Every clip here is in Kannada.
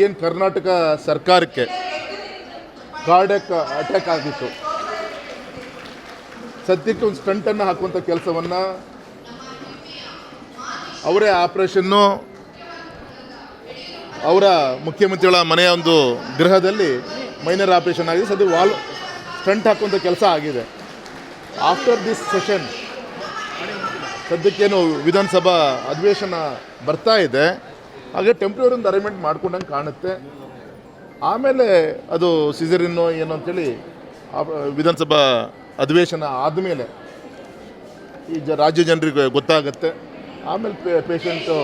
ಏನು ಕರ್ನಾಟಕ ಸರ್ಕಾರಕ್ಕೆ ಕಾರ್ಡಕ್ ಅಟ್ಯಾಕ್ ಆಗಿತ್ತು. ಸದ್ಯಕ್ಕೆ ಒಂದು ಸ್ಟಂಟನ್ನು ಹಾಕುವಂಥ ಕೆಲಸವನ್ನು ಅವರೇ ಆಪ್ರೇಷನ್ನು ಅವರ ಮುಖ್ಯಮಂತ್ರಿಗಳ ಮನೆಯ ಒಂದು ಗೃಹದಲ್ಲಿ ಮೈನರ್ ಆಪರೇಷನ್ ಆಗಿದೆ. ಸದ್ಯ ವಾಲ್ ಸ್ಟಂಟ್ ಹಾಕುವಂಥ ಕೆಲಸ ಆಗಿದೆ. ಆಫ್ಟರ್ ದಿಸ್ ಸೆಷನ್ ಸದ್ಯಕ್ಕೇನು ವಿಧಾನಸಭಾ ಅಧಿವೇಶನ ಬರ್ತಾ ಇದೆ. ಹಾಗೆ ಟೆಂಪ್ರರಿ ಒಂದು ಅರೇಂಜ್ಮೆಂಟ್ ಮಾಡ್ಕೊಂಡಂಗೆ ಕಾಣುತ್ತೆ. ಆಮೇಲೆ ಅದು ಸಿಸರಿನ್ನು ಏನು ಅಂತೇಳಿ ವಿಧಾನಸಭಾ ಅಧಿವೇಶನ ಆದಮೇಲೆ ಈ ಜ ರಾಜ್ಯ ಜನರಿಗೆ ಗೊತ್ತಾಗುತ್ತೆ. ಆಮೇಲೆ ಪೇ ಪೇಷಂಟು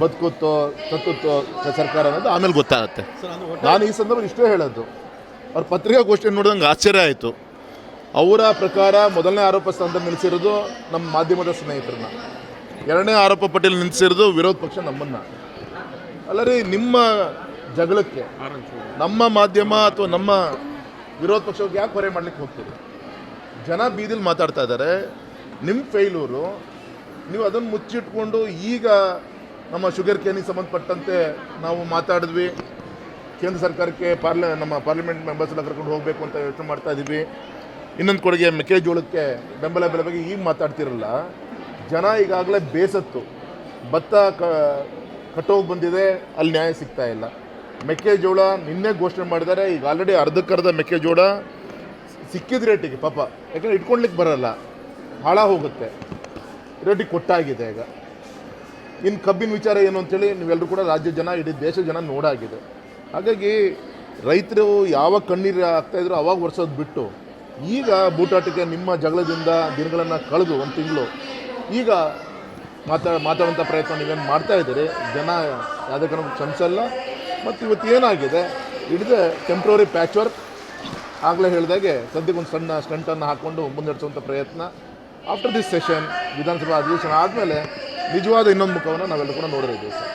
ಬದುಕುತ್ತೋ ಸತ್ತುತ್ತೋ ಸರ್ಕಾರ ಅನ್ನೋದು ಆಮೇಲೆ ಗೊತ್ತಾಗುತ್ತೆ. ನಾನು ಈ ಸಂದರ್ಭ ಇಷ್ಟೇ ಹೇಳೋದು. ಅವ್ರ ಪತ್ರಿಕಾಗೋಷ್ಠಿ ನೋಡಿದಂಗೆ ಆಶ್ಚರ್ಯ ಆಯಿತು. ಅವರ ಪ್ರಕಾರ ಮೊದಲನೇ ಆರೋಪ ಸ್ಥಾನದಲ್ಲಿ ನಿಲ್ಲಿಸಿರೋದು ನಮ್ಮ ಮಾಧ್ಯಮದ ಸ್ನೇಹಿತರನ್ನ. ಎರಡನೇ ಆರೋಪ ಪಟ್ಟಿಯಲ್ಲಿ ನಿಲ್ಲಿಸಿರೋದು ವಿರೋಧ ಪಕ್ಷ ನಮ್ಮನ್ನು. ಅಲ್ಲ ರೀ ನಿಮ್ಮ ಜಗಳಕ್ಕೆ ನಮ್ಮ ಮಾಧ್ಯಮ ಅಥವಾ ನಮ್ಮ ವಿರೋಧ ಪಕ್ಷಕ್ಕೆ ಯಾಕೆ ಹೊರೆ ಮಾಡ್ಲಿಕ್ಕೆ ಹೋಗ್ತೀರಿ? ಜನ ಬೀದಿಲಿ ಮಾತಾಡ್ತಾ ಇದ್ದಾರೆ ನಿಮ್ಮ ಫೇಲೂರು ನೀವು ಅದನ್ನು ಮುಚ್ಚಿಟ್ಕೊಂಡು ಈಗ ನಮ್ಮ ಶುಗರ್ ಕೇನಿಗೆ ಸಂಬಂಧಪಟ್ಟಂತೆ ನಾವು ಮಾತಾಡಿದ್ವಿ. ಕೇಂದ್ರ ಸರ್ಕಾರಕ್ಕೆ ಪಾರ್ಲ, ನಮ್ಮ ಪಾರ್ಲಿಮೆಂಟ್ ಮೆಂಬರ್ಸ್ ಎಲ್ಲ ಕರ್ಕೊಂಡು ಹೋಗಬೇಕು ಅಂತ ಯೋಚನೆ ಮಾಡ್ತಾ ಇದ್ದೀವಿ ಇನ್ನೊಂದು ಕೊಡುಗೆ ಮೆಕ್ಕೆಜೋಳಕ್ಕೆ ಬೆಂಬಲ ಬೆಲೆ ಬಗ್ಗೆ ಈಗ ಮಾತಾಡ್ತಿರಲ್ಲ. ಜನ ಈಗಾಗಲೇ ಬೇಸತ್ತು. ಭತ್ತ ಕ, ಕಟ್ಟೋಗಿ ಬಂದಿದೆ, ಅಲ್ಲಿ ನ್ಯಾಯ ಸಿಗ್ತಾ ಇಲ್ಲ. ಮೆಕ್ಕೆಜೋಳ ನಿನ್ನೆ ಘೋಷಣೆ ಮಾಡಿದ್ದಾರೆ, ಈಗ ಆಲ್ರೆಡಿ ಅರ್ಧಕ್ಕರ್ಧ ಮೆಕ್ಕೆಜೋಳ ಸಿಕ್ಕಿದ ರೇಟಿಗೆ ಪಾಪ. ಯಾಕಂದರೆ ಇಟ್ಕೊಳ್ಲಿಕ್ಕೆ ಬರಲ್ಲ. ಹಾಳ ಹೋಗುತ್ತೆ. ರೇಟಿಗೆ ಕೊಟ್ಟಾಗಿದೆ ಈಗ. ಇನ್ನು ಕಬ್ಬಿನ ವಿಚಾರ ಏನು ಅಂತೇಳಿ ನೀವೆಲ್ಲರೂ ಕೂಡ ರಾಜ್ಯ ಜನ, ಇಡೀ ದೇಶ ಜನ ನೋಡಾಗಿದೆ. ಹಾಗಾಗಿ ರೈತರು ಯಾವಾಗ ಕಣ್ಣೀರು ಆಗ್ತಾಯಿದ್ರು ಅವಾಗ ಒರೆಸೋದು ಬಿಟ್ಟು, ಈಗ ಬೂಟಾಟಿಕೆ ನಿಮ್ಮ ಜಗಳದಿಂದ ದಿನಗಳನ್ನು ಕಳೆದು ಒಂದು ತಿಂಗಳು ಈಗ ಮಾತಾ ಮಾತಾಡುವಂಥ ಪ್ರಯತ್ನ ನೀವೇನು ಮಾಡ್ತಾ ಇದ್ದೀರಿ? ಜನ ಯಾವುದೇ ಕಾರಣಕ್ಕೂ ಕ್ಷಮಿಸಲ್ಲ. ಮತ್ತು ಇವತ್ತು ಏನಾಗಿದೆ? ಹಿಡಿದು ಟೆಂಪ್ರವರಿ ಪ್ಯಾಚ್ ವರ್ಕ್ ಆಗಲೇ ಹೇಳಿದಾಗೆ ಸದ್ಯಕ್ಕೆ ಒಂದು ಸಣ್ಣ ಸ್ಟಂಟನ್ನು ಹಾಕ್ಕೊಂಡು ಮುನ್ನಡೆಸುವಂಥ ಪ್ರಯತ್ನ. ಆಫ್ಟರ್ ದಿಸ್ ಸೆಷನ್ ವಿಧಾನಸಭಾ ಅಧಿವೇಶನ ಆದಮೇಲೆ ನಿಜವಾದ ಇನ್ನೊಂದು ಮುಖವನ್ನು ನಾವೆಲ್ಲ ಕೂಡ ನೋಡಿದ್ದೀವಿ ಸರ್.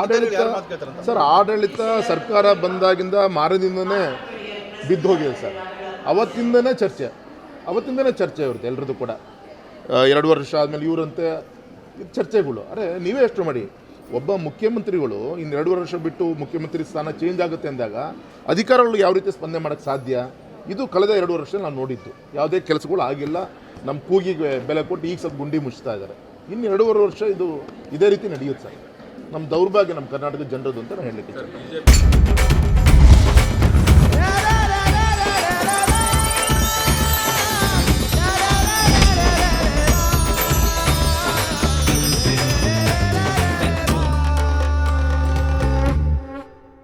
ಆಡಳಿತ ಸರ್ ಆಡಳಿತ ಸರ್ಕಾರ ಬಂದಾಗಿಂದ ಮಾರದಿಂದನೇ ಬಿದ್ದು ಹೋಗಿದೆ ಸರ್. ಅವತ್ತಿಂದನೇ ಚರ್ಚೆ. ಅವತ್ತಿಂದನೇ ಚರ್ಚೆ ಇರುತ್ತೆ ಎಲ್ರದ್ದು ಕೂಡ. ಎರಡು ವರ್ಷ ಆದಮೇಲೆ ಇವರಂತೆ ಚರ್ಚೆಗಳು. ಅರೆ, ನೀವೇ ಎಷ್ಟು ಮಾಡಿ. ಒಬ್ಬ ಮುಖ್ಯಮಂತ್ರಿಗಳು ಇನ್ನು ಎರಡು ವರ್ಷ ಬಿಟ್ಟು ಮುಖ್ಯಮಂತ್ರಿ ಸ್ಥಾನ ಚೇಂಜ್ ಆಗುತ್ತೆ ಅಂದಾಗ ಅಧಿಕಾರಗಳು ಯಾವ ರೀತಿ ಸ್ಪಂದನೆ ಮಾಡೋಕ್ಕೆ ಸಾಧ್ಯ? ಇದು ಕಳೆದ ಎರಡು ವರ್ಷ ನಾನು ನೋಡಿದ್ದು. ಯಾವುದೇ ಕೆಲಸಗಳು ಆಗಿಲ್ಲ. ನಮ್ಮ ಕೂಗಿಗೆ ಬೆಲೆ ಕೊಟ್ಟು ಈಗ ಸ್ವಲ್ಪ ಗುಂಡಿ ಮುಚ್ತಾ ಇದ್ದಾರೆ. ಇನ್ನು ಎರಡೂವರೆ ವರ್ಷ ಇದು ಇದೇ ರೀತಿ ನಡೆಯುತ್ತೆ ಸರ್. ನಮ್ಮ ದೌರ್ಭಾಗ್ಯ ನಮ್ಮ ಕರ್ನಾಟಕದ ಜನರದು ಅಂತ ನಾನು ಹೇಳಲಿಕ್ಕೆ